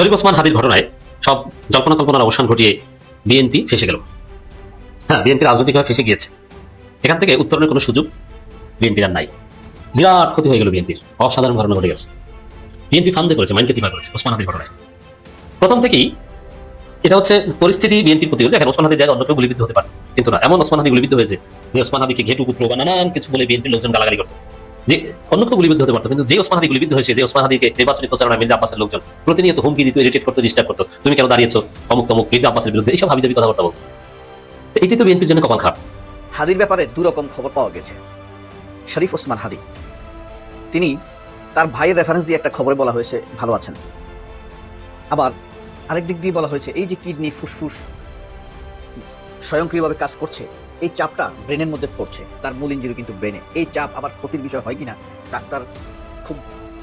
শরীফ ওসমান হাদির ঘটনায় সব জল্পনা কল্পনার অবসান ঘটিয়ে বিএনপি ফেসে গেল। হ্যাঁ বিএনপি রাজনৈতিকভাবে ফেসে গিয়েছে। এখান থেকে উত্তরণের কোনো সুযোগ বিএনপির আর নাই। বিরাট ক্ষতি হয়ে গেল বিএনপির। অসাধারণ ঘটনা ঘটে গেছে। বিএনপি ফান্দে করেছে, মাইনকে চিপা করেছে ওসমান হাদির ঘটনায়। প্রথম থেকেই এটা হচ্ছে পরিস্থিতি বিএনপির প্রতি দেখেন ওসমান হাদির জায়গায় অন্য কেউ গুলিবিদ্ধ হতে পারে। কিন্তু না, এমন ওসমান হাদি গুলিবিদ্ধ হয়েছে যে ওসমান হাদিকে ঘেটু পুত্র বা নানান কিছু বলে বিএনপির লোকজন গালাগালি করতো। যে অন্য কেউ গুলিবিদ্ধ হতে পারতো, কিন্তু যে ওসমান হাদি গুলিবিদ্ধ হয়েছে, যে ওসমান হাদিকে নির্বাচনী প্রচারণা মির্জা আব্বাসের লোকজন প্রতিনিয়ত হুমকি দিত ইরিটেট করতো ডিস্টার্ব করতো। তুমি কেন দাঁড়িয়েছো? অমুক তমুক, মির্জা আব্বাসের বিরুদ্ধে এইসব হাবিজাবি কথাবার্তা বলতো। এটি তো বিএনপির জন্য কপাল খারাপ। হাদির ব্যাপারে দু রকম খবর পাওয়া গেছে। শরীফ ওসমান হাদি। তিনি তার ভাইয়ের রেফারেন্স দিয়ে একটা খবরে বলা হয়েছে, ভালো আছেন। আবার আরেক দিক দিয়ে বলা হয়েছে, এই যে কিডনি ফুসফুস স্বয়ংক্রিয়ভাবে কাজ করছে এই চাপটা ব্রেনের মধ্যে পড়ছে তার মূল ইঞ্জুরি কিন্তু ব্রেনে। এই চাপ আবার ক্ষতির বিষয় হয় কিনা ডাক্তার খুব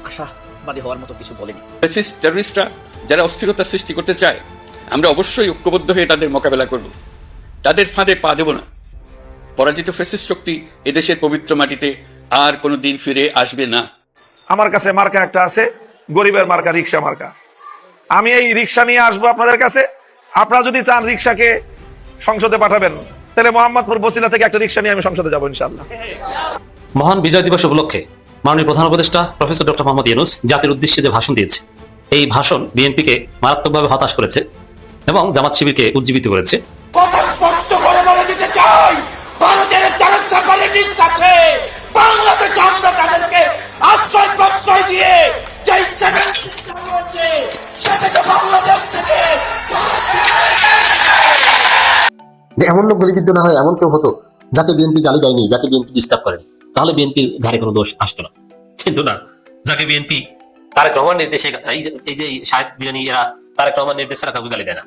আশাবাদী হওয়ার মতো কিছু বলেনি। টেররিস্টরা যারা অস্থিরতা সৃষ্টি করতে চায় আমরা অবশ্যই ঐক্যবদ্ধ হয়ে তাদের মোকাবেলা করব। তাদের ফাঁদে পা দেব না। পরাজিত ফ্যাসিস্ট শক্তি এদেশের পবিত্র মাটিতে আর কোনো দিন ফিরে আসবে না। আমার কাছে মার্কা একটা আছে গরিবের মার্কা রিক্সা মার্কা। আমি এই রিক্সা নিয়ে আসব আপনাদের কাছে। আপনারা যদি চান রিক্সাকে সংসদে পাঠাবেন তাহলে মোহাম্মদপুর বসিলা থেকে একটা রিক্সা নিয়ে আমি সংসদে যাব ইনশাল্লাহ মহান বিজয় দিবস উপলক্ষে মাননীয় প্রধান উপদেষ্টা প্রফেসর ডক্টর মোহাম্মদ ইউনুস জাতির উদ্দেশ্যে যে ভাষণ দিয়েছে এই ভাষণ বিএনপিকে মারাত্মকভাবে হতাশ করেছে এবং জামাত শিবিরকে উজ্জীবিত করেছে। কথা স্পষ্ট করে বলে দিতে চাই ভারতের যারা সেপারেটিস্ট আছে বাংলাদেশে আমরা তাদেরকে আশ্রয় প্রশ্রয় দিয়ে যে সিস্টেম রয়েছে সেটাকে বাংলাদেশ থেকে যে এমন লোক গুলিবিদ্ধ না হয়, এমন কেউ হতো যাকে বিএনপি গালি দেয়নি, যাকে বিএনপি ডিস্টার্ব করেনি। তাহলে বিএনপির ঘাড়ে কোনো দোষ আসতো না। কিন্তু না, যাকে বিএনপি তারেক রহমান নির্দেশে এই যে শাহেদ বিরানি, এরা তারেক রহমান নির্দেশে কাউকে গালি দেয় না।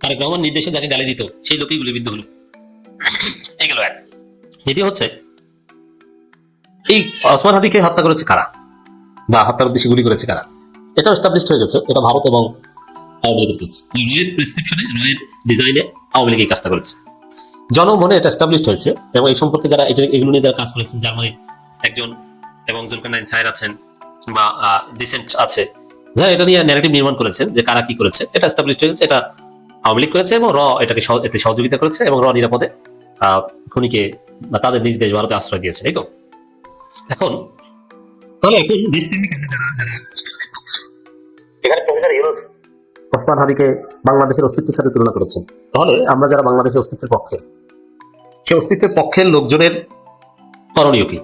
তারেক রহমান নির্দেশে যাকে গালি দিত, সেই লোকই গুলিবিদ্ধ হলো। এগুলো এক। দ্বিতীয় হচ্ছে, এই ওসমান হাদিকে হত্যা করেছে কারা? বা হত্যার উদ্দেশ্যে গুলি করেছে কারা? এটা এস্টাবলিশড হয়ে গেছে। এটা ভারত এবং লীগের কাছে রয়ের প্রেসক্রিপশনে রয়ের ডিজাইনে আওয়ামী লীগ কাজটা করেছে। জনমনে এটা এস্টাবলিশড হয়েছে এবং এই সম্পর্কে যারা এটা এগুলো নিয়ে যারা কাজ করেছেন, জার্মানির একজন এবং জুলকানাইন সাহের আছেন বা ডিসেন্ট আছে, যারা এটা নিয়ে ন্যারেটিভ নির্মাণ করেছেন যে কারা কি করেছে, এটা এস্টাবলিশড হয়ে গেছে, এটা আওয়ামী লীগ করেছে এবং র এটাকে এতে সহযোগিতা করেছে এবং র নিরাপদে খুনিকে বা তাদের নিজ দেশ ভারতে আশ্রয় দিয়েছে, তাই তো? এখন, তাহলে এখন দেশপ্রেমিক যারা যারা এখানে প্রফেসর ইউনুস ওসমান হাদিকে বাংলাদেশের অস্তিত্বের সাথে তুলনা করেছেন। তাহলে আমরা যারা বাংলাদেশের অস্তিত্বের পক্ষে সে অস্তিত্বের পক্ষের লোকজনের করণীয় কি?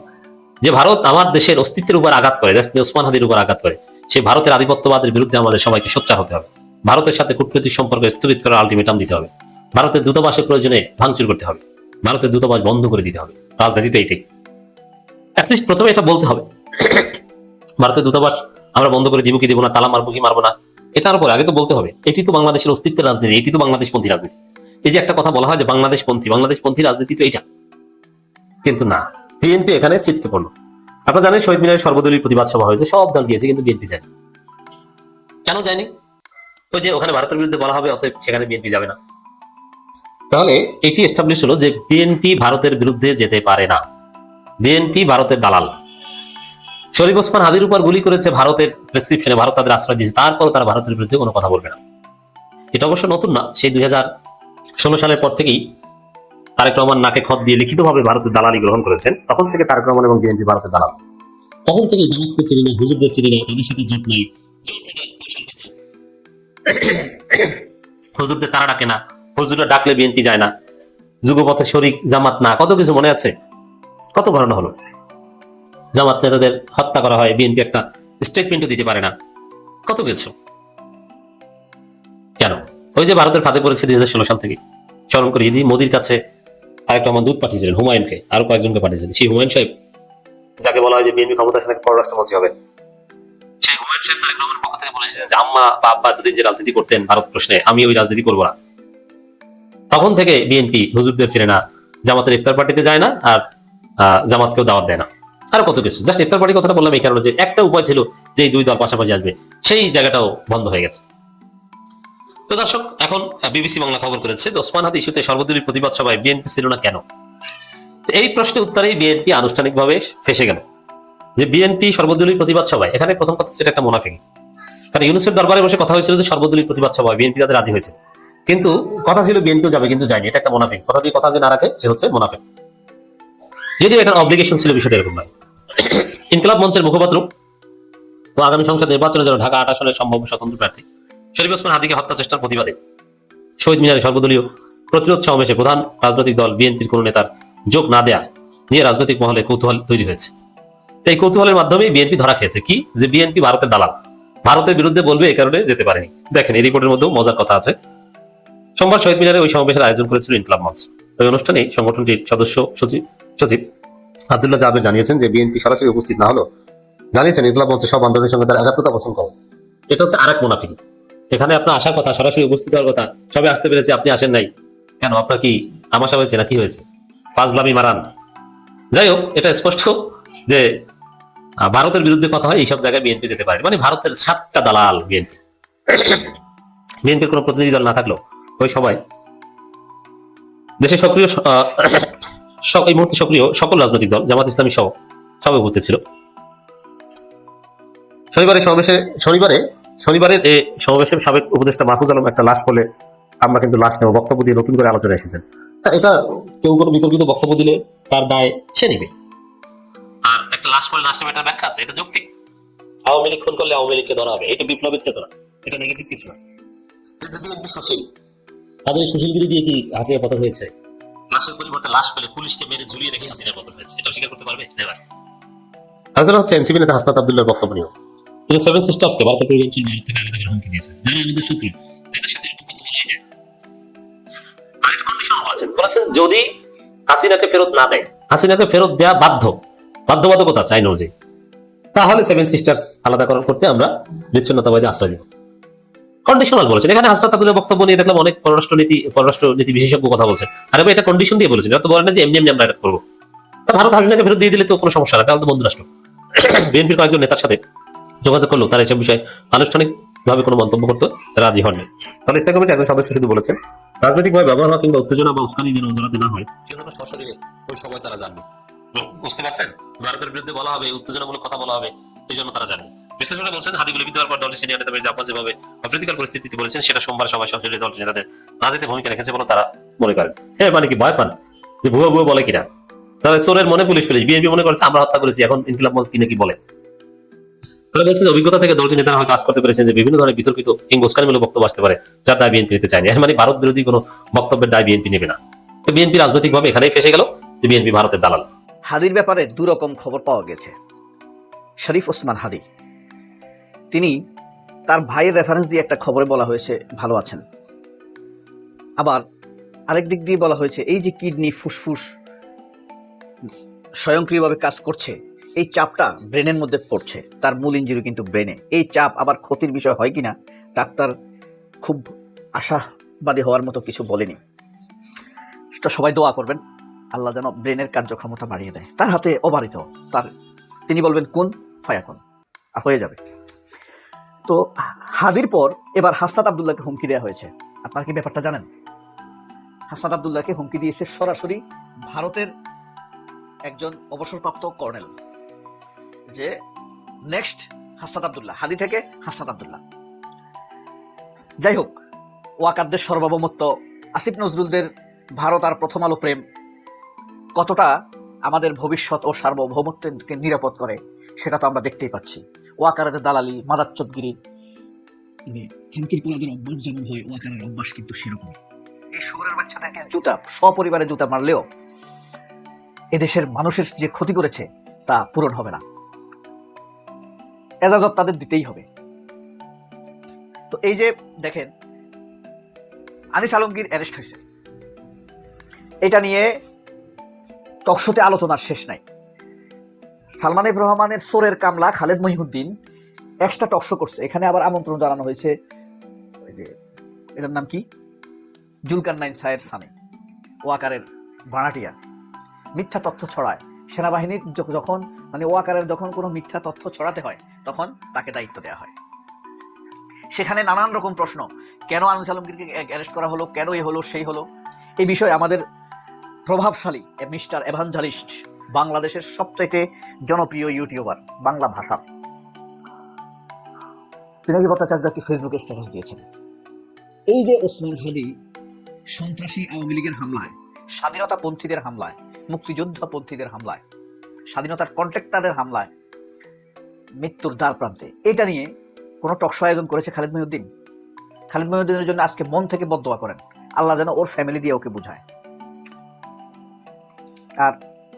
যে ভারত আমার দেশের অস্তিত্বের উপর আঘাত করে ওসমান হাদির উপর আঘাত করে সে ভারতের আধিপত্যবাদের বিরুদ্ধে আমাদের সবাইকে সোচ্চার হতে হবে। ভারতের সাথে কূটনৈতিক সম্পর্ক স্থগিত করার আলটিমেটাম দিতে হবে। ভারতের দূতাবাসের প্রয়োজনে ভাঙচুর করতে হবে। ভারতের দূতাবাস বন্ধ করে দিতে হবে। রাজনীতিতে এইটাই অ্যাটলিস্ট প্রথমে এটা বলতে হবে। ভারতের দূতাবাস আমরা বন্ধ করে দিব কি দিব না, তালা মারবো কি মারবো না এটার উপর আগে তো বলতে হবে, এটি তো বাংলাদেশের অস্তিত্বের রাজনীতি, এটি তো বাংলাদেশপন্থী রাজনীতি। এই যে একটা কথা বলা হয় যে বাংলাদেশপন্থী বাংলাদেশপন্থী রাজনীতি তো এইটা কিন্তু না, বিএনপি এখানে সিটকে পড়ল। আপনারা জানেন শহীদ মিনারের সর্বদলীয় প্রতিবাদ সভা হয়েছে, সব দল গিয়েছে, কিন্তু বিএনপি যায়নি। কেন যায়নি? ওই যে ওখানে ভারতের বিরুদ্ধে বলা হবে, অতএব সেখানে বিএনপি যাবে না। তাহলে এটি এস্টাবলিশ হলো যে বিএনপি ভারতের বিরুদ্ধে যেতে পারে না। বিএনপি ভারতের দালাল। শরীফ ওসমান হাদির উপর গুলি করেছে ভারতের প্রেসক্রিপশনে ভারত তাদের আশ্রয় দিয়েছে। তারপর তারা ভারতের বিরুদ্ধে কোনো কথা বলবে না। এটা অবশ্য নতুন না সেই দুই সালের পর থেকেই তারেক রহমান নাকে খত দিয়ে লিখিতভাবে ভারতের দালালি গ্রহণ করেছেন। তখন থেকে তারেক রহমান এবং বিএনপি ভারতের দালাল। তখন থেকে জামাতকে চিনি না হুজুরদের চিনি না তাদের সাথে জোট নাই। হুজুরদের তারা ডাকে না হুজুররা ডাকলে বিএনপি যায় না যুগপথে শরিক জামাত না কত কিছু মনে আছে? কত ঘটনা হলো? জামাত নেতাদের হত্যা করা হয়, বিএনপি একটা স্টেটমেন্টও দিতে পারে না। কত কিছু কেন? ওই যে ভারতের ফাঁদে পড়েছে দুই হাজার ষোলো সাল থেকে। স্মরণ করিয়ে দিই মোদির কাছে আরেকটা রহমান দূত পাঠিয়েছিলেন, হুমায়ুনকে, আরও কয়েকজনকে পাঠিয়েছিলেন। সেই হুমায়ুন সাহেব, যাকে বলা হয় যে বিএনপি ক্ষমতা আসলে পররাষ্ট্রমন্ত্রী হবেন, সেই হুমায়ুন সাহেব তারেক রহমানের পক্ষ থেকে বলেছিলেন যে আম্মা বা আব্বা যদি যে রাজনীতি করতেন ভারত প্রশ্নে, আমি ওই রাজনীতি করব না। তখন থেকে বিএনপি হুজুরদের ছিল না, জামাতের ইফতার পার্টিতে যায় না আর জামাতকেও দাওয়াত দেয় না। আর কত কিছু। জাস্ট ইফতার পার্টির কথাটা বললাম এই কারণে যে একটা উপায় ছিল যে দুই দল পাশাপাশি আসবে। সেই জায়গাটাও বন্ধ হয়ে গেছে। তো দর্শক, এখন বিবিসি বাংলা খবর করেছে যে ওসমান হাদি ইস্যুতে সর্বদলীয় প্রতিবাদ সভায় বিএনপি ছিল না কেন? এই প্রশ্নের উত্তরেই বিএনপি আনুষ্ঠানিকভাবে ফেসে গেল। যে বিএনপি সর্বদলীয় প্রতিবাদ সভায়, এখানে প্রথম কথা হচ্ছে একটা মুনাফিক। কারণ ইউনুসের দরবারে বসে কথা হয়েছিল যে সর্বদলীয় প্রতিবাদ সভা বিএনপি তাদের রাজি হয়েছে। কিন্তু কথা ছিল বিএনপিও যাবে, কিন্তু যায়নি। এটা একটা মোনাফিক। কথা দিয়ে কথা যে না রাখে, সে হচ্ছে মোনাফিক। যদিও এটার অব্লিগেশন ছিল বিষয়টা এরকম নয়। ইনকলাব মঞ্চের মুখপাত্র ও আগামী সংসদ নির্বাচনের জন্য ঢাকা আট আসনের সম্ভাব্য স্বতন্ত্র প্রার্থী শরীফ ওসমান হাদিকে হত্যা চেষ্টার প্রতিবাদে শহীদ মিনারে সর্বদলীয় প্রতিরোধ সমাবেশে প্রধান রাজনৈতিক দল বিএনপির কোন নেতার যোগ না দেয়া নিয়ে রাজনৈতিক মহলে কৌতূহল তৈরি হয়েছে। এই কৌতূহলের মাধ্যমেই বিএনপি ধরা খেয়েছে। কি? যে বিএনপি ভারতের দালাল। ভারতের বিরুদ্ধে বলবে এ কারণে যেতে পারেনি। দেখেন, এই রিপোর্টের মধ্যেও মজার কথা আছে। সোমবার শহীদ মিনারে ওই সমাবেশের আয়োজন করেছিল ইনকলাব মঞ্চ। ওই অনুষ্ঠানে সংগঠনটির সদস্য, সচিব সচিব আব্দুল্লাহ জাবের জানিয়েছেন যে বিএনপি সরাসরি উপস্থিত না হলো জানিয়েছেন ইনকলাব মঞ্চের সব আন্দোলনের সঙ্গে তার একাত্মতা পোষণ করে এটা হচ্ছে আরেক মুনাফিক। এখানে আপনার আসার কথা, সরাসরি উপস্থিত হওয়ার কথা সবে আসতে পেরেছে, আপনি আসেন নাই। কেন? আপনার কি আমাশা হয়েছে না কি হয়েছে? ফাজলামি মারান। যাই হোক, এটা স্পষ্ট যে ভারতের বিরুদ্ধে কথা হয়, এইসব জায়গায় বিএনপি যেতে পারে। মানে ভারতের সাচ্চা দালাল বিএনপি। বিএনপির কোনো প্রতিনিধি দল না থাকলেও ওই সবাই দেশে সক্রিয় স- আহ, স- এই মুহূর্তে সক্রিয় সকল রাজনৈতিক দল জামাত ইসলামী সহ সবাই উপস্থিত ছিল। শনিবারে সমাবেশে শনিবারে শনিবারের এই সমাবেশে সাবেক উপদেষ্টা মাহফুজ আলম একটা লাশ বলে আমরা কিন্তু লাশ নেব বক্তব্য দিয়ে নতুন করে আলোচনা এসেছেন। এটা কেউ কোনো বিতর্কিত বক্তব্য দিলে তার দায় সে নিবে। আর একটা লাশ বলে লাশ নেবে এটা ব্যাখ্যা আছে এটা যৌক্তিক। আওয়ামী লীগ খুন করলে আওয়ামী লীগকে ধরা হবে এটা বিপ্লবের চেতনা এটা নেগেটিভ কিছু না। কিন্তু বিএনপি সুশীল তাদের সুশীলগিরি দিয়ে কি হাসিনা পতন হয়েছে? লাশের পরিবর্তে লাশ পেলে পুলিশকে মেরে ঝুলিয়ে রেখে হাসিনা পতন হয়েছে। এটা স্বীকার করতে পারবে? নেবার আলোচনা হচ্ছে এনসিপি নেতা হাসনাত আব্দুল্লাহর বক্তব্য নিয়ে তিনি সেভেন সিস্টার্সকে ভারতের পরিবর্তন ভারত থেকে আলাদা করে হুমকি দিয়েছেন। যারা আমাদের শত্রু। তাদের সাথে এরকম কথা বলাই যায়। আরেকটা কন্ডিশন বলেছেন বলেছেন যদি হাসিনাকে ফেরত না দেয় হাসিনাকে ফেরত দেওয়া বাধ্য বাধ্যবাধকতা চাই অনুযায়ী তাহলে সেভেন সিস্টার্স আলাদাকরণ করতে আমরা বিচ্ছিন্নতাবাদী আশ্রয় দিব কন্ডিশনাল বলেছেন। এখানে হাসনাত আব্দুল্লাহ বক্তব্য নিয়ে দেখলাম অনেক পররাষ্ট্র নীতি পররাষ্ট্র নীতি বিশেষজ্ঞ কথা বলছেন আরে এটা কন্ডিশন দিয়ে বলেছেন। তো বলেন না যে এমনি এমনি আমরা এটা করব। ভারত হাসিনাকে ফেরত দিয়ে দিলে তো কোনো সমস্যা না। তাহলে তো বন্ধু রাষ্ট্র। বিএনপির কয়েকজন নেতার সাথে যোগাযোগ করল। তারা এসব বিষয়ে আনুষ্ঠানিক ভাবে কোনো মন্তব্য করতে রাজি হননি। তাহলে ইস্তাক কমিটি একজন সদস্য শুধু বলেছেন রাজনৈতিকভাবে ব্যবহার হওয়া কিংবা উত্তেজনা বা উস্কানি যেন জড়াতে না হয় সেজন্য সশরীরে ওই সময় তারা জানবে। বুঝতে পারছেন? ভারতের বিরুদ্ধে বলা হবে, উত্তেজনামূলক কথা বলা হবে। এই জন্য তারা জানবে বিশ্লেষকরা বলছেন হাদিগুলো বিদ্যুৎ পর দলের সিনিয়র নেতা মির্জা যেভাবে অপ্রীতিকর পরিস্থিতিতে বলেছেন সেটা সোমবার সভায় সংসদীয় দল নেতাদের রাজনীতি ভূমিকা রেখেছে বলে তারা মনে করেন। হ্যাঁ মানে কি ভয় পান? যে ভুয়ো ভুয়ো বলে কিনা? তাহলে চোরের মনে পুলিশ পুলিশ বিএনপি মনে করছে, আমরা হত্যা করেছি, এখন ইনকিলাব মঞ্চ কি বলে। তারা বলছেন অভিজ্ঞতা থেকে দলটির নেতারা হয়তো আজ করতে পেরেছেন যে বিভিন্ন ধরনের বিতর্কিত কিংবা বক্তব্য আসতে পারে যার দায় বিএনপি নিতে চায়নি। মানে ভারত বিরোধী কোনো বক্তব্যের দায় বিএনপি নেবে না। তো বিএনপি রাজনৈতিকভাবে এখানেই ফেসে গেল যে বিএনপি ভারতের দালাল। হাদির ব্যাপারে দু রকম খবর পাওয়া গেছে। শরীফ ওসমান হাদি। তিনি তার ভাইয়ের রেফারেন্স দিয়ে একটা খবরে বলা হয়েছে, ভালো আছেন। আবার আরেক দিক দিয়ে বলা হয়েছে, এই যে কিডনি ফুসফুস স্বয়ংক্রিয়ভাবে কাজ করছে, এই চাপটা ব্রেনের মধ্যে পড়ছে, তার মূল ইঞ্জুরি কিন্তু ব্রেনে। এই চাপ আবার ক্ষতির বিষয় হয় কিনা, ডাক্তার খুব আশাবাদী হওয়ার মতো কিছু বলেনি। সেটা সবাই দোয়া করবেন, আল্লাহ যেন ব্রেনের কার্যক্ষমতা বাড়িয়ে দেয়। তার হাতে অবারিত, তার তিনি বলবেন, কোন ফায়াকুন আর হয়ে যাবে তো হাদির পর এবার হাসনাত আবদুল্লাহকে হুমকি দেওয়া হয়েছে আপনারা কি ব্যাপারটা জানেন হাসনাত আবদুল্লাহকে হুমকি দিয়েছে সরাসরি ভারতের একজন অবসরপ্রাপ্ত কর্নেল যে নেক্সট হাসনাত আবদুল্লাহ হাদি থেকে হাসনাত আবদুল্লাহ যাই হোক ওয়াকারদের সর্বভৌমত্ব আসিফ নজরুলদের ভারত আর প্রথম আলো প্রেম কতটা আমাদের ভবিষ্যৎ ও সার্বভৌমত্বকে নিরাপদ করে সেটা তো আমরা দেখতেই পাচ্ছি। ওয়াকারের দালালি মাদাচ্চতগিরি খানকির পোলাদের অভ্যাস যেমন হয় ওয়াকারের অভ্যাস কিন্তু সেরকম। এই শহরের বাচ্চাদেরকে জুতা, সপরিবারে জুতা মারলেও এদেশের মানুষের যে ক্ষতি করেছে তা পূরণ হবে না। এজাজত তাদের দিতেই হবে। তো এই যে দেখেন, আনিস আলমগীর অ্যারেস্ট হয়েছে। এটা নিয়ে টকশোতে আলোচনার শেষ নাই। সালমান রহমানের সোরের কামলা খালেদ মহিউদ্দিন এক্সট্রা টকশো করছে। এখানে আবার আমন্ত্রণ জানানো হয়েছে। ওই যে, এটার নাম কি? জুলকার নাইন সায়ের সানি ওয়াকারের ভাড়াটিয়া। মিথ্যা তথ্য ছড়ায়। সেনাবাহিনীর যখন মানে ওয়াকারের যখন কোনো মিথ্যা তথ্য ছড়াতে হয়, তখন তাকে দায়িত্ব দেওয়া হয়। সেখানে নানান রকম প্রশ্ন। কেন আনিস আলমগীরকে অ্যারেস্ট করা হলো? কেন এ হলো? সেই হলো? এই বিষয়ে আমাদের প্রভাবশালী মিস্টার এভাঞ্জালিস্ট বাংলাদেশের সবচাইতে জনপ্রিয় ইউটিউবার বাংলা ভাষার পিনাকি ভট্টাচার্য একটি ফেসবুকে স্ট্যাটাস দিয়েছেন? এই যে ওসমান হাদি সন্ত্রাসী আওয়ামী লীগের হামলায় স্বাধীনতা পন্থীদের হামলায় মুক্তিযোদ্ধা পন্থীদের হামলায়, স্বাধীনতার কন্ট্রাক্টারের হামলায় মৃত্যুর দ্বার প্রান্তে, এটা নিয়ে কোনো টকশো আয়োজন করেছে খালিদ মহিউদ্দিন? খালিদ মহিউদ্দিনের জন্য আজকে মন থেকে বদোয়া করেন। আল্লাহ যেন ওর ফ্যামিলি দিয়ে ওকে বুঝায়। আর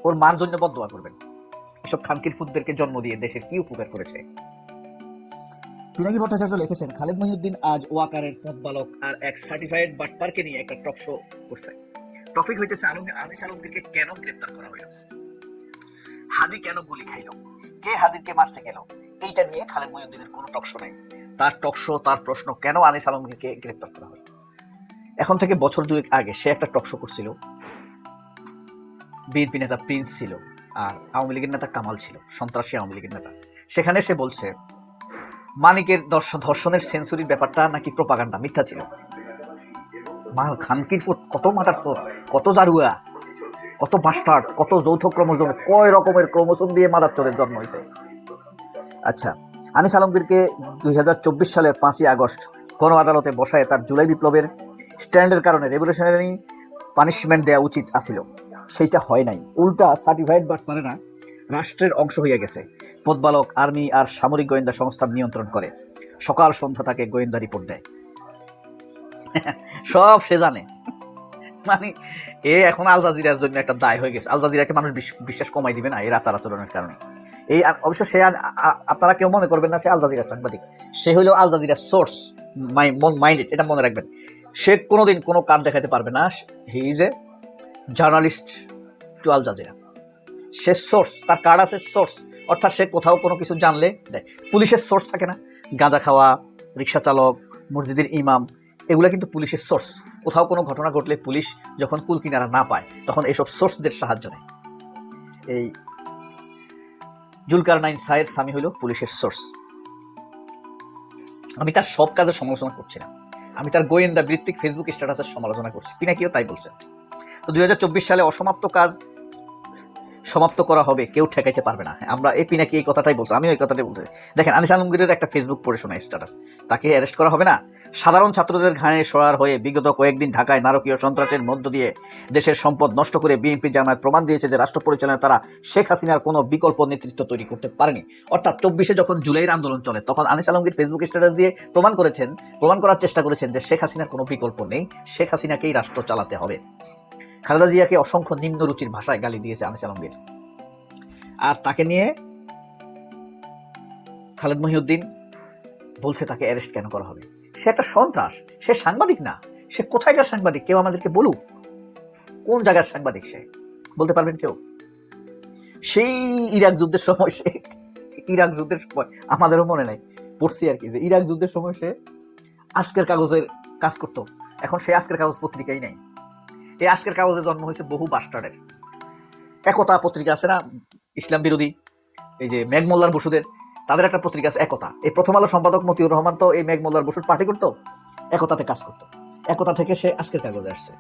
ওর মার জন্য বদোয়া করবেন। এসব খানকির ফুদদেরকে জন্ম দিয়ে দেশের কি উপকার করেছে? পিনাকি ভট্টাচার্য লিখেছেন, খালেদ মহিউদ্দিন আজ ওয়াকারের পথ বালক আর এক সার্টিফাইড বাটপারকে নিয়ে একটা টক শো করছে টপিক হইতেছে আলমগীর আনিস কেন গ্রেপ্তার করা হইল? হাদি কেন গুলি খাইল? কে হাদিকে মারতে গেল? এইটা নিয়ে খালেদ মহিউদ্দিনের কোনো টক শো নেই। তার টক শো তার প্রশ্ন কেন আনিস আলমগীরকে গ্রেপ্তার করা হলো? এখন থেকে বছর দুয়েক আগে সে একটা টক শো করছিল বিএনপি নেতা প্রিন্স ছিল আর আওয়ামী লীগের নেতা কামাল ছিল, সন্ত্রাসী আওয়ামী লীগের নেতা। সেখানে সে বলছে, মানিকের দর্শন ধর্ষণের সেঞ্চুরির ব্যাপারটা নাকি প্রপাগান্ডা মিথ্যা ছিল। মাল খানকির কত মাটার চোর কত জারুয়া, কত বাস্টার্ড কত যৌথ ক্রমোজোম, কয় রকমের ক্রমোজোম দিয়ে মাদার চোরের জন্ম হয়েছে। আচ্ছা আনিস আলমগীরকে দুই হাজার চব্বিশ সালের পাঁচই আগস্ট গণ আদালতে বসায় তার জুলাই বিপ্লবের। স্ট্যান্ডের কারণে রেভলিউশনারি পানিশমেন্ট দেওয়া উচিত আছিল। সেইটা হয় নাই। উল্টা সার্টিফাইড বাট পারে না রাষ্ট্রের অংশ হইয়া গেছে। পদবালক আর্মি আর সামরিক গোয়েন্দা সংস্থান নিয়ন্ত্রণ করে। সকাল সন্ধ্যা তাকে গোয়েন্দা রিপোর্ট দেয়। সব সে জানে। মানে এ এখন আল জাজিরার জন্য একটা দায় হয়ে গেছে। আল জাজিরাকে মানুষ বিশ- বিশ্বাস কমাই দিবে না এই রাতার আচরণের কারণে। এই অবশ্য সে আপনারা কেউ মনে করবেন না সে আল জাজিরার সাংবাদিক। সে হলো আল জাজিরার সোর্স মাইন্ডেড এটা মনে রাখবেন। সে কোনোদিন কোনো কার্ড দেখাতে পারবে না। He is a journalist to Al Jazeera say source তার কার্ড আছে সোর্স অর্থাৎ সে কোথাও কোনো কিছু জানলে দেয় পুলিশের সোর্স থাকে না। গাঁজা খাওয়া, রিক্সা চালক, মসজিদের ইমাম, এগুলো কিন্তু পুলিশের সোর্স কোথাও কোনো ঘটনা ঘটলে পুলিশ যখন কুল কিনারা না পায়, তখন এইসব সোর্সদের সাহায্য নেয়। এই জুলকার নাইন সায়ের স্বামী হলো পুলিশের সোর্স আমি তার সব কাজের সমালোচনা করছি না। আমি তার গোয়েন্দা ভিত্তিক ফেসবুক স্ট্যাটাসের সমালোচনা করছি। পিনাকিও তাই বলছেন তো দুই হাজার চব্বিশ সালে অসমাপ্ত কাজ সমাপ্ত করা হবে, কেউ ঠেকাইতে পারবে না। আমরা এই পিনাকি এই কথাটাই বলছি, আমিও এই কথাটাই বলতে দেখেন, আনিস আলমগীরের একটা ফেসবুক পড়ে শোনা স্ট্যাটাস। তাকে অ্যারেস্ট করা হবে না? সাধারণ ছাত্রদের ঘাড়ে সওয়ার হয়ে বিগত কয়েকদিন ঢাকায় নারকীয় সন্ত্রাসের মধ্য দিয়ে দেশের সম্পদ নষ্ট করে বিএনপি জামায়াত প্রমাণ দিয়েছে যে রাষ্ট্র পরিচালনায় তারা শেখ হাসিনার কোনো বিকল্প নেতৃত্ব তৈরি করতে পারেনি। অর্থাৎ চব্বিশে যখন জুলাইয়ের আন্দোলন চলে, তখন আনিস আলমগীর ফেসবুক স্ট্যাটাস দিয়ে প্রমাণ করেছেন, প্রমাণ করার চেষ্টা করেছেন যে শেখ হাসিনার কোনো বিকল্প নেই, শেখ হাসিনাকেই রাষ্ট্র চালাতে হবে। খালেদা জিয়াকে অসংখ্য নিম্ন রুচির ভাষায় গালি দিয়েছে আনিস আলমগীর। আর তাকে নিয়ে খালেদ মহিউদ্দিন বলছে তাকে অ্যারেস্ট কেন করা হবে? সে একটা সন্ত্রাস, সে সাংবাদিক না। সে কোথায়কার সাংবাদিক? কেউ আমাদেরকে বলুক। কোন জায়গার সাংবাদিক সে? বলতে পারবেন কেউ? সেই ইরাক যুদ্ধের সময় সে ইরাক যুদ্ধের সময় আমাদেরও মনে নাই। পড়ছি আর কি যে ইরাক যুদ্ধের সময় সে আজকের কাগজের কাজ করতো। এখন সে আজকের কাগজ পত্রিকাই নেই। এই আজকের কাগজে জন্ম হয়েছে বহু বাস্টার্ডের একতা পত্রিকা আছে না? ইসলাম বিরোধী। এই যে মেঘমোল্লার বসুদের। তাদের একটা পত্রিকা আছে, একতা। এই প্রথম আলো সম্পাদক মতিউর রহমান তো এই মেঘমোল্লার বসুর পার্টি করতো? একতাতে কাজ করতো। একতা থেকে সে আজকের কাগজে আসছে।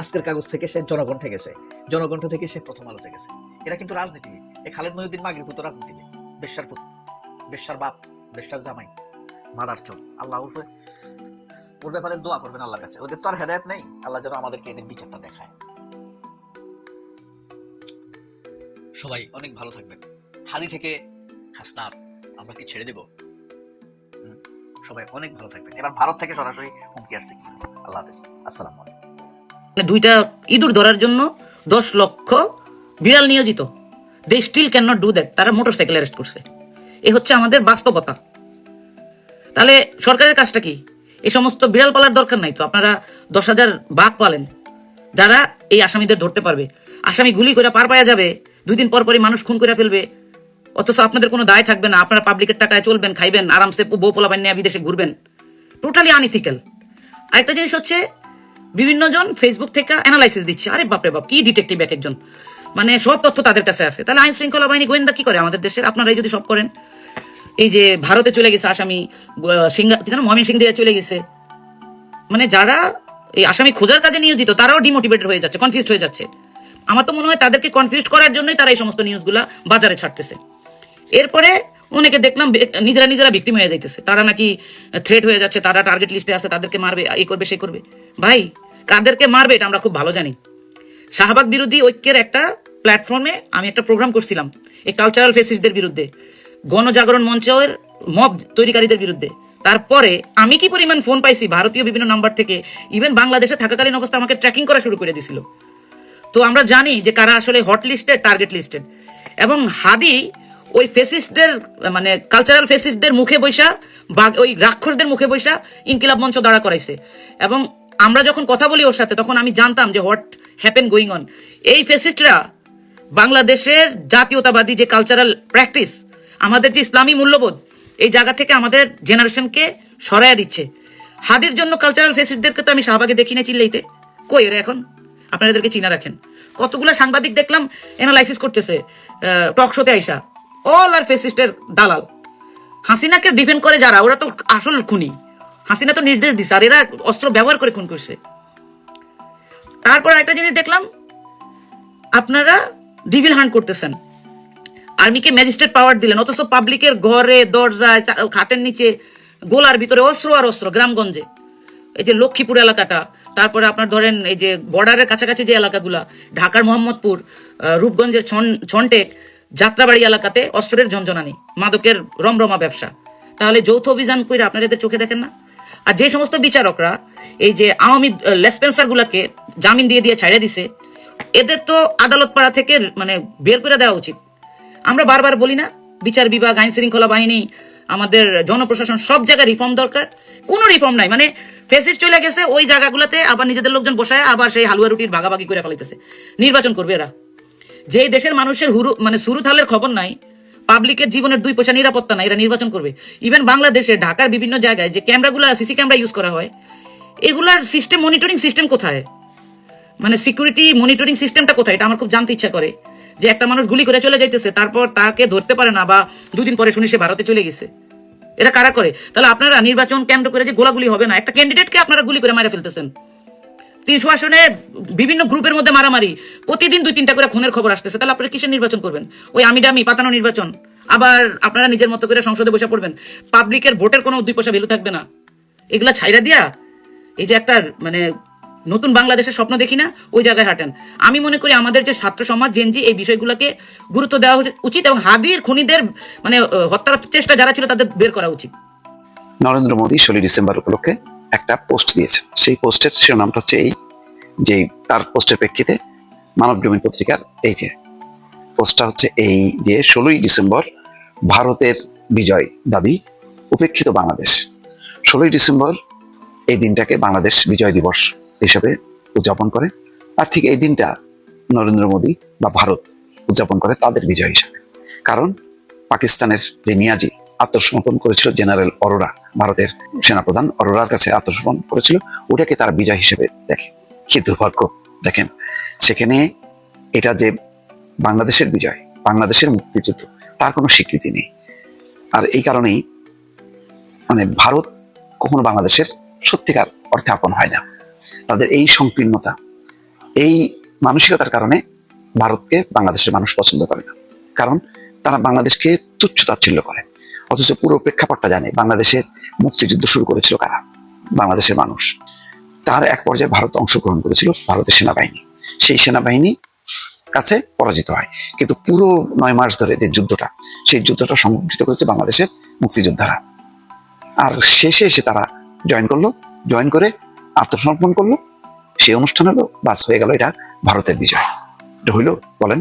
আজকের কাগজ থেকে সে জনকণ্ঠে গেছে জনকণ্ঠ থেকে সে প্রথম আলোতে গেছে এরা কিন্তু রাজনীতি এই খালেদ মহিউদ্দিন মাগির পুতো রাজনীতি বেশ্যার পুত বেশ্যার বাপ, বেশ্যার জামাই, মাদার চোখ আল্লাহ ওর ব্যাপারে দোয়া করবেন আল্লাহর কাছে। ওদের তো আর হেদায়ত নেই। আল্লাহ যেন আমাদেরকে এদের বিচারটা দেখায়। সবাই অনেক ভালো থাকবেন। হাদি থেকে হাসনার আমরা কি ছেড়ে দেব। সবাই অনেক ভালো থাকবেন। এবার ভারত থেকে সরাসরি হুমকি আসছে আল্লাহ হাফেজ। আসসালামু মানে দুইটা ইঁদুর ধরার জন্য দশ লক্ষ বিড়াল নিয়োজিত। They still can not do that তারা মোটরসাইকেল অ্যারেস্ট করছে। এ হচ্ছে আমাদের বাস্তবতা। তাহলে সরকারের কাজটা কি? এই সমস্ত বিড়াল পালার দরকার নাই তো? আপনারা দশ হাজার বাঘ পালেন। যারা এই আসামিদের ধরতে পারবে। আসামি গুলি করে পার পাওয়া যাবে। দুই দিন পর পরই মানুষ খুন করে ফেলবে। অথচ আপনাদের কোনো দায় থাকবে না, আপনারা পাবলিকের টাকায় চলবেন, খাইবেন, আরামসে বউ পোলাবেন নিয়ে বিদেশে ঘুরবেন। টোটালি আনইথিক্যাল আরেকটা জিনিস হচ্ছে বিভিন্ন জন ফেসবুক থেকে অ্যানালাইসিস দিচ্ছে। আরে বাপরে বাপ, কি ডিটেকটিভ এক একজন? মানে সব তথ্য তাদের কাছে আছে। তাহলে আইন শৃঙ্খলা বাহিনী গোয়েন্দা কি করে আমাদের দেশের? আপনারাই যদি সব করেন। এই যে ভারতে চলে গেছে আসামি কি ময়মন সিং দিয়ে চলে গেছে। মানে যারা এই আসামি খোঁজার কাজে নিয়োজিত, তারাও ডিমোটিভেটেড হয়ে যাচ্ছে কনফিউজ হয়ে যাচ্ছে। আমার তো মনে হয় তাদেরকে কনফিউজ করার জন্যই তারা এই সমস্ত নিউজগুলা বাজারে ছাড়তেছে। এরপরে অনেকে দেখলাম নিজেরা নিজেরা ভিক্টিম হয়ে যাইতেছে। তারা নাকি থ্রেট হয়ে যাচ্ছে, তারা টার্গেট লিস্টে আছে, তাদেরকে মারবে এই করবে, সে করবে। ভাই, কাদেরকে মারবে এটা আমরা খুব ভালো জানি। শাহবাগ বিরোধী ঐক্যের একটা প্ল্যাটফর্মে আমি একটা প্রোগ্রাম করছিলাম, এই কালচারাল ফেসিসদের বিরুদ্ধে, গণজাগরণ মঞ্চের মব তৈরিকারীদের বিরুদ্ধে। তারপরে আমি কি পরিমাণ ফোন পাইছি, ভারতীয় বিভিন্ন নাম্বার থেকে ইভেন বাংলাদেশে থাকাকালীন অবস্থা আমাকে ট্র্যাকিং করা শুরু করে দিছিল। তো আমরা জানি যে কারা আসলে হট লিস্টেড টার্গেট লিস্টেড এবং হাদি ওই ফেসিস্টদের মানে কালচারাল ফেসিস্টদের মুখে বৈশা বা ওই রাক্ষসদের মুখে বৈশা ইনকিলাব মঞ্চ দাঁড়া করাইছে। এবং আমরা যখন কথা বলি ওর সাথে, তখন আমি জানতাম যে হোয়াট হ্যাপেন গোয়িং অন এই ফেসিস্টরা বাংলাদেশের জাতীয়তাবাদী যে কালচারাল প্র্যাকটিস আমাদের যে ইসলামী মূল্যবোধ, এই জায়গা থেকে আমাদের জেনারেশনকে সরাইয়া দিচ্ছে। হাদির জন্য কালচারাল ফেসিস্টদেরকে তো আমি শাহবাগে দেখি না চিল্লাইতে। কই এরা এখন? আপনারা এদেরকে চিনা রাখেন। কতগুলো সাংবাদিক দেখলাম এনালাইসিস করতেছে টক শোতে আইসা। অল আর ফেসিস্টের দালাল। হাসিনাকে ডিফেন্ড করে যারা, ওরা তো আসল খুনি। হাসিনা তো নির্দেশ দিছে, আর এরা অস্ত্র ব্যবহার করে খুন করছে। তারপর একটা জিনিস দেখলাম, আপনারা ডিভিল হান্ট করতেছেন। আর্মিকে ম্যাজিস্ট্রেট পাওয়ার দিলেন, অথচ পাবলিকের ঘরে, দরজায় খাটের নিচে, গোলার ভিতরে অস্ত্র আর অস্ত্র, গ্রামগঞ্জে। এই যে লক্ষ্মীপুর এলাকাটা, তারপরে আপনার ধরেন এই যে বর্ডারের কাছাকাছি যে এলাকাগুলা, ঢাকার মোহাম্মদপুর রূপগঞ্জের ছন ছনটেক যাত্রাবাড়ি এলাকাতে অস্ত্রের ঝঞ্ঝনানি মাদকের রমরমা ব্যবসা। তাহলে যৌথ অভিযান করে আপনারা এদের চোখে দেখেন না? আর যে সমস্ত বিচারকরা এই যে আওয়ামী লেসপেন্সার গুলাকে জামিন দিয়ে দিয়ে ছাড়িয়ে দিছে, এদের তো আদালত পাড়া থেকে মানে বের করে দেওয়া উচিত। আমরা বারবার বলি না, বিচার বিভাগ আইন শৃঙ্খলা বাহিনী, আমাদের জনপ্রশাসন, সব জায়গায় রিফর্ম দরকার। কোনো রিফর্ম নাই মানে ফেসিট চলে গেছে, ওই জায়গাগুলোতে আবার নিজেদের লোকজন বসায় আবার সেই হালুয়া রুটির ভাগাভাগি করে ফেলাইতেছে। নির্বাচন করবে এরা। যে দেশের মানুষের হুরু মানে সুরু থালের খবর নাই পাবলিকের জীবনের দুই পয়সা নিরাপত্তা নাই, এরা নির্বাচন করবে। ইভেন বাংলাদেশে, ঢাকার বিভিন্ন জায়গায় যে ক্যামেরাগুলো সিসি ক্যামেরা ইউজ করা হয়, এগুলার সিস্টেম মনিটরিং সিস্টেম কোথায়? মানে সিকিউরিটি মনিটরিং সিস্টেমটা কোথায়? এটা আমার খুব জানতে ইচ্ছা করে। যে একটা মানুষ গুলি করে চলে যাইতেছে, তারপর তাকে ধরতে পারে না বা দুদিন পরে শুনি সে ভারতে চলে গেছে। এটা কারা করে? তাহলে আপনারা নির্বাচন কেন্দ্র করে যে গোলাগুলি হবে না, একটা ক্যান্ডিডেটকে আপনারা গুলি করে মারে ফেলতেছেন। তিনশো আসনে বিভিন্ন গ্রুপের মধ্যে মারামারি। প্রতিদিন দুই তিনটা করে খুনের খবর আসতেছে। তাহলে আপনারা কিসের নির্বাচন করবেন? ওই আমি ডামি পাতানো নির্বাচন। আবার আপনারা নিজের মতো করে সংসদে বসে পড়বেন। পাবলিকের ভোটের কোনো দুই পয়সা ভ্যালু থাকবে না। এগুলা ছাইরা দিয়া এই যে একটা মানে নতুন বাংলাদেশের স্বপ্ন দেখি না, ওই জায়গায় হাঁটেন। আমি মনে করি আমাদের যে ছাত্র সমাজ জেনজি এই বিষয়গুলোকে গুরুত্ব দেওয়া উচিত এবং হাদির খুনিদের মানে হত্যা চেষ্টা যারা ছিল তাদের বের করা উচিত। নরেন্দ্র মোদী ষোলোই ডিসেম্বর উপলক্ষে একটা পোস্ট দিয়েছেন সেই পোস্টের শিরোনামটা হচ্ছে এই যে, তার পোস্টের প্রেক্ষিতে মানব জমিন পত্রিকার এই যে পোস্টটা হচ্ছে এই যে, ষোলোই ডিসেম্বর ভারতের বিজয় দাবি উপেক্ষিত বাংলাদেশ। ষোলোই ডিসেম্বর এই দিনটাকে বাংলাদেশ বিজয় দিবস হিসেবে উদযাপন করে আর ঠিক এই দিনটা নরেন্দ্র মোদী বা ভারত উদযাপন করে তাদের বিজয় হিসেবে। কারণ পাকিস্তানের যে নিয়াজি আত্মসমর্পণ করেছিল জেনারেল অরোরা, ভারতের সেনাপ্রধান অরোরার কাছে আত্মসমর্পণ করেছিল। ওটাকে তারা বিজয় হিসেবে দেখে। কি দুর্ভাগ্য, দেখেন, সেখানে এটা যে বাংলাদেশের বিজয়, বাংলাদেশের মুক্তিযুদ্ধ, তার কোনো স্বীকৃতি নেই। আর এই কারণেই মানে ভারত কখনো বাংলাদেশের সত্যিকার অর্থে আপন হয় না। তাদের এই সংকীর্ণতা, এই মানসিকতার কারণে ভারতকে বাংলাদেশের মানুষ পছন্দ করে না। কারণ তারা বাংলাদেশকে তুচ্ছ তাচ্ছিল্য করে। অথচ পুরো প্রেক্ষাপটটা জানে, বাংলাদেশের মুক্তিযুদ্ধ শুরু করেছিল কারা? বাংলাদেশের মানুষ। তার এক পর্যায়ে ভারত অংশগ্রহণ করেছিল ভারতের সেনাবাহিনী। সেই সেনাবাহিনী কাছে পরাজিত হয়। কিন্তু পুরো নয় মাস ধরে যে যুদ্ধটা, সেই যুদ্ধটা সংগঠিত করেছে বাংলাদেশের মুক্তিযোদ্ধারা। আর শেষে এসে তারা জয়েন করল, জয়েন করে আত্মসমর্পণ করল। সেই অনুষ্ঠান হলো, বাস হয়ে গেল এটা ভারতের বিজয়। এটা হইল, বলেন,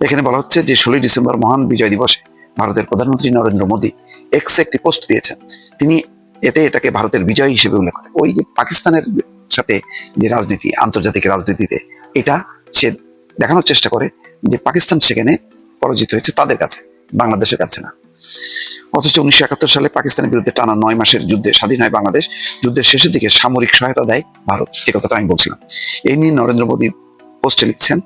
এখানে বলা হচ্ছে যে ষোলোই ডিসেম্বর মহান বিজয় দিবসে ভারতের প্রধানমন্ত্রী নরেন্দ্র মোদী এক্সে একটি পোস্ট দিয়েছেন। তিনি এতে এটাকে ভারতের বিজয় হিসেবে উল্লেখ করে ওই যে পাকিস্তানের সাথে যে রাজনীতি, আন্তর্জাতিক রাজনীতিতে, এটা সে দেখানোর চেষ্টা করে যে পাকিস্তান সেখানে পরাজিত হয়েছে তাদের কাছে, বাংলাদেশের কাছে না। অথচ উনিশশো একাত্তর সালে পাকিস্তানের বিরুদ্ধে টানা নয় মাসের যুদ্ধে স্বাধীন হয় বাংলাদেশ। যুদ্ধের শেষের দিকে সামরিক সহায়তা দেয় ভারত যে কথাটা আমি বলছিলাম। এই নিয়ে নরেন্দ্র মোদী পোস্টে লিখছেন,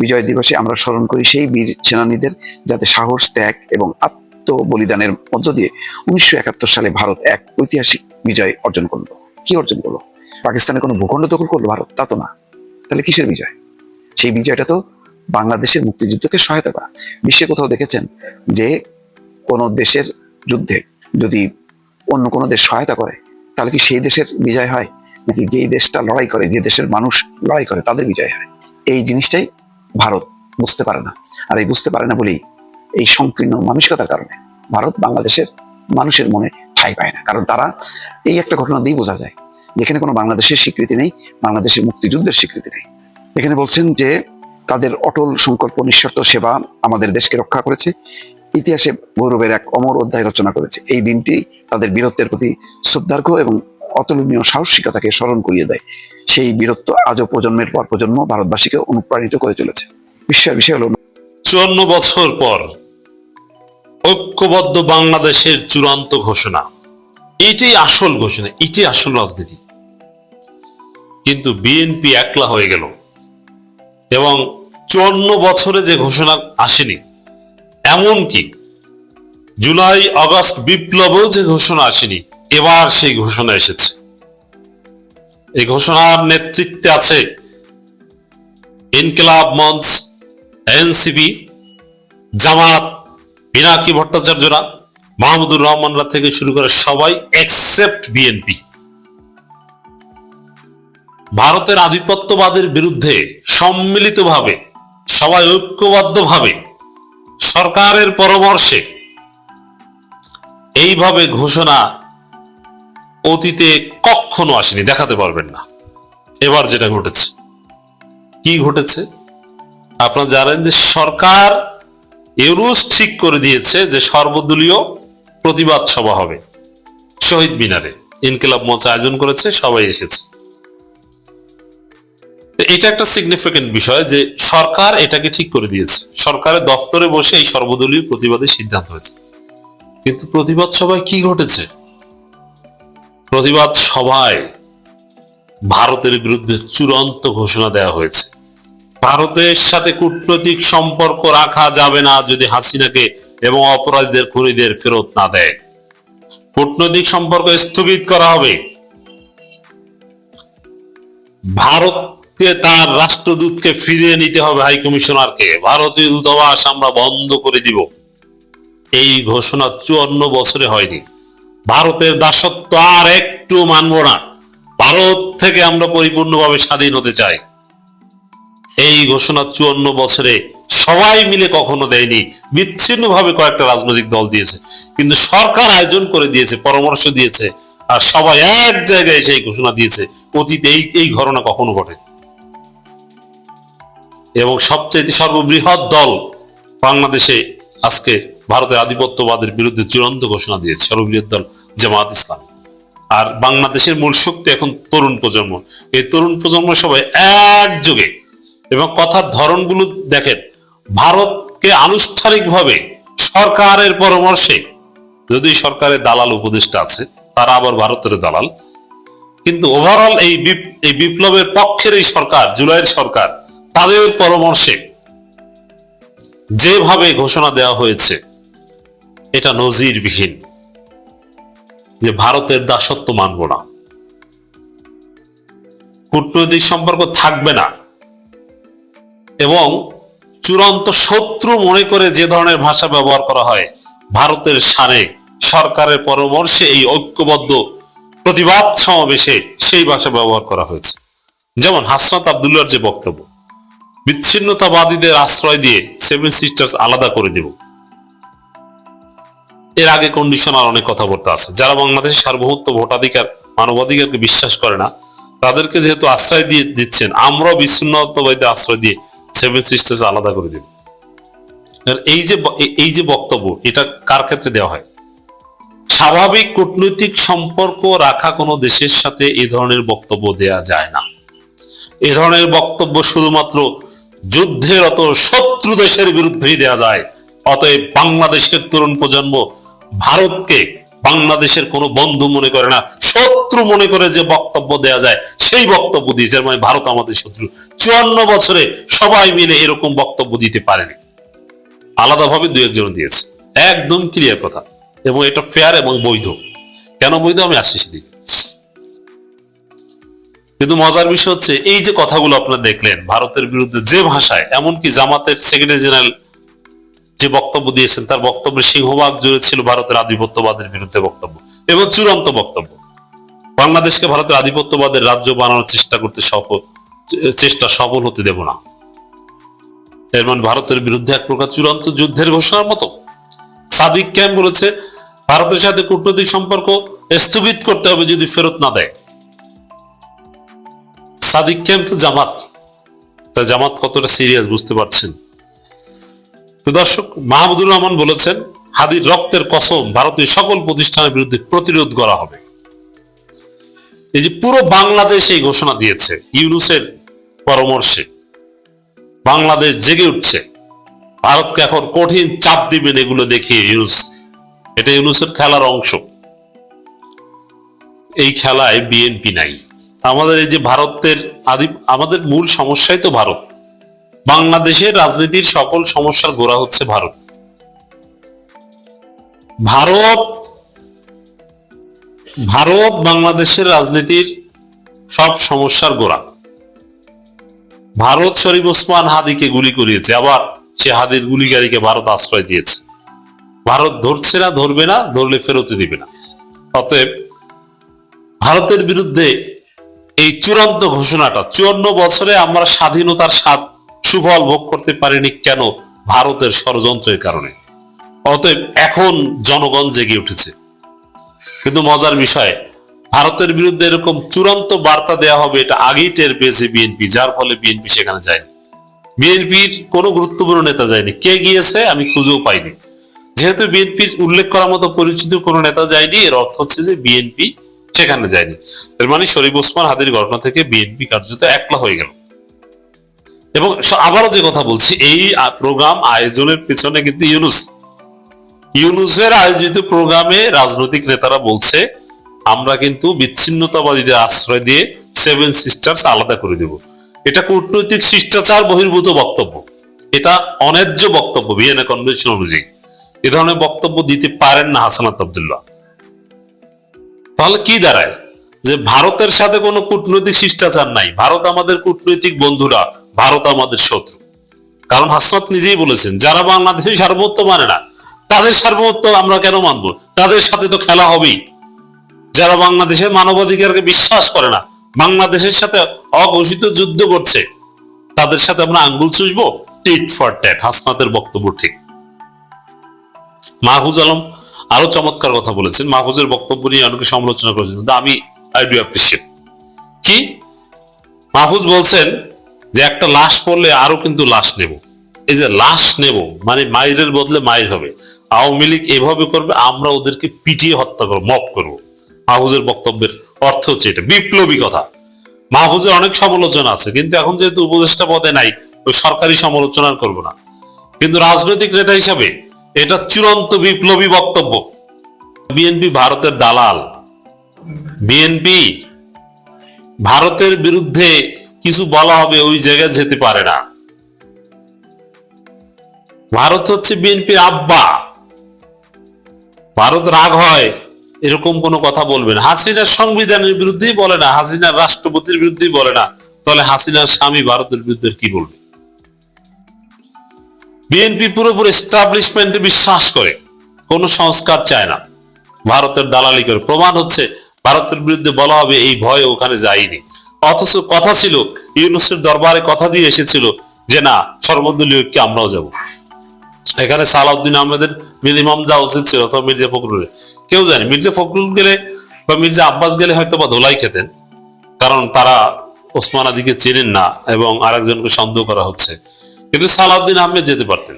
বিজয় দিবসে আমরা স্মরণ করি সেই বীর সেনানীদের যাতে সাহস, ত্যাগ এবং আত্ম বলিদানের মধ্য দিয়ে উনিশশো একাত্তর সালে ভারত এক ঐতিহাসিক বিজয় অর্জন করল। কি অর্জন করল? পাকিস্তানের কোনো ভূখণ্ড দখল করল ভারত? তা তো না। তাহলে কিসের বিজয়? সেই বিজয়টা তো বাংলাদেশের মুক্তিযুদ্ধকে সহায়তা করা। বিশ্বে কোথাও দেখেছেন যে কোনো দেশের যুদ্ধে যদি অন্য কোনো দেশ সহায়তা করে, তাহলে কি সেই দেশের বিজয় হয়? নাকি যেই দেশটা লড়াই করে, যে দেশের মানুষ লড়াই করে, তাদের বিজয় হয়? এই জিনিসটাই ভারত বুঝতে পারে না। আর এই বুঝতে পারে না বলেই এই সংকীর্ণ মানসিকতার কারণে ভারত বাংলাদেশের মানুষের মনে ঠাঁই পায় না। কারণ তারা এই একটা ঘটনা দিয়েই বোঝা যায়, যেখানে কোনো বাংলাদেশের স্বীকৃতি নেই, বাংলাদেশের মুক্তিযুদ্ধের স্বীকৃতি নেই। এখানে বলছেন যে তাদের অটল সংকল্প, নিঃশর্ত সেবা আমাদের দেশকে রক্ষা করেছে। ইতিহাসে গৌরবের এক অমর অধ্যায় রচনা করেছে। এই দিনটি তাদের বীরত্বের প্রতি শ্রদ্ধার্ঘ এবং অতুলনীয় সাহসিকতাকে স্মরণ করিয়ে দেয়। সেই বীরত্ব আজও প্রজন্মের পর প্রজন্ম ভারতবাসীকে অনুপ্রাণিত করে চলেছে। বিশ্বের বিষয় হলো চুয়ান্ন বছর পর ঐক্যবদ্ধ বাংলাদেশের চূড়ান্ত ঘোষণা। এটাই আসল ঘোষণা, এটাই আসল রাজনীতি। কিন্তু বিএনপি একলা হয়ে গেল। এবং চুয়ান্ন বছরে যে ঘোষণা আসেনি, এমনকি জুলাই, আগস্ট বিপ্লবেও যে ঘোষণা আসেনি, এবার সেই ঘোষণা এসেছে। এই ঘোষণার নেতৃত্বে আছে ইনকিলাব মঞ্চ, এনসিপি, জামাত পিনাকি ভট্টাচার্যরা মাহমুদুর রহমানরা থেকে শুরু করে সবাই এক্সেপ্ট বিএনপি ভারতের আধিপত্যবাদের বিরুদ্ধে সম্মিলিতভাবে, সবাই ঐক্যবদ্ধভাবে সরকারের পরামর্শে এইভাবে ঘোষণা অতীতে কখনো আসেনি, দেখাতে পারবেন না। এবার যেটা ঘটেছে, কি ঘটেছে? আপনারা জানেন যে সরকার ইউরুস ঠিক করে দিয়েছে যে সর্বদলীয় প্রতিবাদ সভা হবে শহীদ মিনারে। ইনকিলাব মঞ্চ আয়োজন করেছে, সবাই এসেছে। এটা একটা সিগনিফিকেন্ট বিষয় যে সরকার এটাকে ঠিক করে দিয়েছে। সরকারের দফতরে বসে এই সর্বদলীয় প্রতিবাদের সিদ্ধান্ত হয়েছে। কিন্তু প্রতিবাদ সভায় কি ঘটেছে? প্রতিবাদ সভায় ভারতের বিরুদ্ধে চূড়ান্ত ঘোষণা দেওয়া হয়েছে। ভারতের সাথে কূটনৈতিক সম্পর্ক রাখা যাবে না যদি হাসিনাকে এবং অপরাধীদের খুনিদের ফেরত না দেয়। কূটনৈতিক সম্পর্ক স্থগিত করা হবে। ভারতকে তার রাষ্ট্রদূতকে ফিরিয়ে নিতে হবে হাই কমিশনারকে। ভারতীয় দূতাবাস আমরা বন্ধ করে দিব। এই ঘোষণা চুয়ান্ন বছরে হয়নি। ভারতের দাসত্ব আর একটু মানব না। ভারত থেকে আমরা পরিপূর্ণভাবে স্বাধীন হতে চাই। এই ঘোষণা চুয়ান্ন বছরে সবাই মিলে কখনো দেয়নি। বিচ্ছিন্ন ভাবে কয়েকটা রাজনৈতিক দল দিয়েছে। কিন্তু সরকার আয়োজন করে দিয়েছে, পরামর্শ দিয়েছে, আর সবাই এক জায়গায় সেই ঘোষণা দিয়েছে, অতীতে এই এই ঘটনা কখনো ঘটে এবং সবচেয়ে সর্ববৃহৎ দল বাংলাদেশে আজকে ভারতের আধিপত্যবাদের বিরুদ্ধে চূড়ান্ত ঘোষণা দিয়েছে সর্ববৃহৎ দল জামাত ইসলাম। আর বাংলাদেশের মূল শক্তি এখন তরুণ প্রজন্ম। এই তরুণ প্রজন্ম সবাই একযোগে এবং কথার ধরনগুলো দেখেন। ভারতকে আনুষ্ঠানিকভাবে সরকারের পরামর্শে, যদি সরকারের দালাল উপদেষ্টা আছে, তারা আবার ভারতের দালাল। কিন্তু ওভারঅল এই এই বিপ্লবের পক্ষের এই সরকার, জুলাইয়ের সরকার, তাদের পরামর্শে যেভাবে ঘোষণা দেওয়া হয়েছে, এটা নজিরবিহীন। যে ভারতের দাসত্ব মানব না। কূটনৈতিক সম্পর্ক থাকবে না। এবং চূড়ান্ত শত্রু মনে করে যে ধরনের ভাষা ব্যবহার করা হয়, ভারতের সানে সরকারের পরামর্শে এই ঐক্যবদ্ধ প্রতিবাদ সমাবেশে সেই ভাষা ব্যবহার করা হয়েছে। যেমন হাসনাত আবদুল্লার যে বক্তব্য, বিচ্ছিন্নতাবাদীদের আশ্রয় দিয়ে সেভেন সিস্টার্স আলাদা করে দেব। এর আগে কন্ডিশন আর অনেক কথাবার্তা আছে। যারা বাংলাদেশের সার্বভৌমত্ব ভোটাধিকার, মানবাধিকারকে বিশ্বাস করে না, তাদেরকে যেহেতু আশ্রয় দিয়ে দিচ্ছেন, আমরাও বিচ্ছিন্নতাবাদীদের আশ্রয় দিয়ে সেভেন সিস্টার্স আলাদা করে দেব। এই যে এই- যে বক্তব্য, এটা কার ক্ষেত্রে দেওয়া হয়? স্বাভাবিক কূটনৈতিক সম্পর্ক রাখা কোনো দেশের সাথে এ ধরনের বক্তব্য দেয়া যায় না। এ ধরনের বক্তব্য শুধুমাত্র যুদ্ধের অত শত্রু দেশের বিরুদ্ধেই দেয়া যায়। অতএব বাংলাদেশের তরুণ প্রজন্ম ভারতকে বাংলাদেশের কোনো বন্ধু মনে করে না, শত্রু মনে করে যে বক্তব্য দেয়া যায়, সেই বক্তব্য দিয়েছে। মানে ভারত আমাদের শত্রু। চুয়ান্ন বছরে সবাই মিলে এরকম বক্তব্য দিতে পারেনি। আলাদাভাবে দু একজন দিয়েছে। একদম ক্লিয়ার কথা। এবং এটা ফেয়ার এবং বৈধ। কেন বৈধ? আমি আসছি সেদিকে কিন্তু মজার বিষয় হচ্ছে, এই যে কথাগুলো আপনারা দেখলেন, ভারতের বিরুদ্ধে যে ভাষায়, এমনকি জামাতের সেক্রেটারি জেনারেল যে বক্তব্য দিয়েছেন, তার বক্তব্যের সিংহভাগ জুড়ে ছিল ভারতের আধিপত্যবাদের বিরুদ্ধে বক্তব্য এবং চূড়ান্ত বক্তব্য। বাংলাদেশকে ভারতের আধিপত্যবাদের রাজ্য বানানোর চেষ্টা করতে সফল, চেষ্টা সফল হতে দেব না। এর মানে ভারতের বিরুদ্ধে এক প্রকার চূড়ান্ত যুদ্ধের ঘোষণার মতো। সাদিক ক্যাম্প বলেছে, ভারতের সাথে কূটনৈতিক সম্পর্ক স্থগিত করতে হবে যদি ফেরত না দেয়। সাদিক ক্যাম্প তো জামাত। তা জামাত কতটা সিরিয়াস বুঝতে পারছেন? তো দর্শক, মাহমুদুর রহমান বলেছেন, হাদির রক্তের কসম ভারতীয় সকল প্রতিষ্ঠানের বিরুদ্ধে প্রতিরোধ করা হবে। এই যে পুরো বাংলাদেশ এই ঘোষণা দিয়েছে, ইউনুসের পরামর্শে। বাংলাদেশ জেগে উঠছে। ভারতকে এখন কঠিন চাপ দিবেন এগুলো দেখিয়ে ইউনুস। এটা ইউনুসের খেলার অংশ। এই খেলায় বিএনপি নাই। আমাদের এই যে ভারতের আদি আমাদের মূল সমস্যাই তো ভারত। বাংলাদেশের রাজনীতির সকল সমস্যার গোড়া হচ্ছে ভারত। ভারত ভারত বাংলাদেশের রাজনীতির সব সমস্যার গোড়া। ভারত শরীফ ওসমান হাদিকে গুলি করিয়েছে, আবার সে হাদির গুলিকারীকে ভারত আশ্রয় দিয়েছে। ভারত ধরছে না, ধরবে না, ধরলে ফেরত দিবে না। অতএব ভারতের বিরুদ্ধে এই চূড়ান্ত ঘোষণাটা, চুয়ান্ন বছরে আমরা স্বাধীনতার স্বাদ সুফল ভোগ করতে পারেনি কেন ভারতের ষড়যন্ত্রের কারণে? অতএব এখন জনগণ জেগে উঠেছে। কিন্তু মজার বিষয়, ভারতের বিরুদ্ধে এরকম চূড়ান্ত বার্তা দেওয়া হবে এটা আগেই টের পেয়েছে বিএনপি, যার ফলে বিএনপি সেখানে যায়নি। বিএনপির কোনো গুরুত্বপূর্ণ নেতা যায়নি। কে গিয়েছে আমি খুঁজেও পাইনি। যেহেতু বিএনপির উল্লেখ করার মতো পরিচিত কোনো নেতা যায়নি, এর অর্থ হচ্ছে যে বিএনপি সেখানে যায়নি। এর মানে শরীফ ওসমান হাদির ঘটনা থেকে বিএনপি কার্যত একলা হয়ে গেল। এবং আবারও যে কথা বলছি, এই প্রোগ্রাম আয়োজনের পিছনে কিন্তু ইউনুস। ইউনুসের আয়োজিত প্রোগ্রামে রাজনৈতিক নেতারা বলছে, আমরা কিন্তু বিচ্ছিন্নতাবাদীদের আশ্রয় দিয়ে সেভেন সিস্টার্স আলাদা করে দেব। এটা কূটনৈতিক শিষ্টাচার বহির্ভূত বক্তব্য। এটা অন্যায্য বক্তব্য ভিয়েনা কনভেনশন অনুযায়ী। এ ধরনের বক্তব্য দিতে পারেন না হাসানাত আবদুল্লাহ। তাহলে কি দাঁড়ায়? যে ভারতের সাথে কোনো কূটনৈতিক শিষ্টাচার নাই। ভারত আমাদের কূটনৈতিক বন্ধুরা। ভারত আমাদের শত্রু। কারণ হাসনাত নিজেই বলেছেন, যারা বাংলাদেশের সার্বভৌমত্ব মানে না, তাদের সার্বভৌমত্ব আমরা কেন মানব? তাদের সাথে তো খেলা হবেই। যারা বাংলাদেশের মানবাধিকারকে বিশ্বাস করে না, বাংলাদেশের সাথে অঘোষিত যুদ্ধ করছে, তাদের সাথে আমরা আঙ্গুল চুষবো? টিট ফর ট্যাট হাসনাতের বক্তব্য ঠিক। মাহফুজ আলম আরও চমৎকার কথা বলেছেন। মাহফুজের বক্তব্য নিয়ে অনেকে সমালোচনা করেছেন, কিন্তু আমি আই ডু অ্যাপ্রিসিয়েট কি? মাহফুজ বলছেন যে একটা লাশ পড়লে আরও কিন্তু লাশ নেব। এই যে লাশ নেব মানে মায়ের বদলে মায়ের হবে। আওয়ামী লীগ এভাবে করবে, আমরা ওদেরকে পিটিয়ে হত্যা করব মপ করব। মাহফুজের বক্তব্যের অর্থ হচ্ছে এটা, বিপ্লবী কথা। মাহফুজের অনেক সমালোচনা আছে, কিন্তু এখন যেহেতু উপদেষ্টা পদে নাই, ওই সরকারি সমালোচনা করব না। কিন্তু রাজনৈতিক নেতা হিসাবে এটা চূড়ান্ত বিপ্লবী বক্তব্য। বিএনপি ভারতের দালাল। বিএনপি ভারতের বিরুদ্ধে কিছু বলা হবে ওই জায়গায় যেতে পারে না। ভারত হচ্ছে বিএনপির আব্বা। ভারত রাগ হয়, এরকম কোনো কথা বলবে না। হাসিনার সংবিধানের বিরুদ্ধেই বলে না, হাসিনার রাষ্ট্রপতির বিরুদ্ধেই বলে না। তাহলে হাসিনার স্বামী ভারতের বিরুদ্ধে কি বলবে? বিএনপি পুরোপুরি এস্টাবলিশমেন্টে বিশ্বাস করে, কোন সংস্কার চায় না। ভারতের দালালি করে প্রমাণ হচ্ছে, ভারতের বিরুদ্ধে বলা হবে, এই ভয়ে ওখানে যায়নি। অথচ কথা ছিল ইউনুসের দরবারে কথা দিয়ে এসেছিল যে, না, সর্বদলীয় ঐক্যে আমরাও যাব। এখানে সালাউদ্দিন আহমেদের মিনিমাম যাওয়া উচিত ছিল, অথবা মির্জা ফখরুলের। কেউ জানে, মির্জা ফখরুল গেলে বা মির্জা আব্বাস গেলে হয়তো বা ধোলাই খেতেন, কারণ তারা ওসমান আদিকে চেনেন না এবং আরেকজনকে সন্দেহ করা হচ্ছে। কিন্তু সালাউদ্দিন আহমেদ যেতে পারতেন।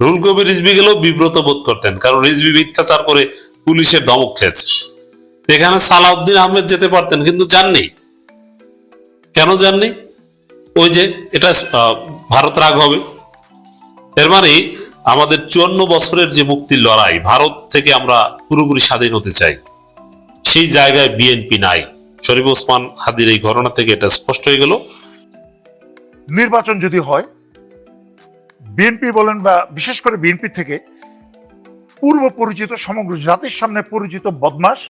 রুল কবির রিজবি গেলেও বিব্রত বোধ করতেন, কারণ রিজবি মিথ্যাচার করে পুলিশের দমক খেয়েছে। এখানে সালাউদ্দিন আহমেদ যেতে পারতেন, কিন্তু যাননি। কেন যাননি ওই যে এটা ভারত রাগ হবে। এর মানে আমাদের চুয়ান্ন বছরের যে মুক্তির লড়াই, ভারত থেকে আমরা পুরোপুরি স্বাধীন হতে চাই। সেই জায়গায় বিএনপি নাই। শরীফ ওসমান হাদির এই ঘটনা থেকে এটা স্পষ্ট হয়ে গেল। নির্বাচন যদি হয়, বিএনপি বলেন বা বিশেষ করে বিএনপি থেকে পূর্ব পরিচিত সমগ্র জাতির সামনে পরিচিত বদমাস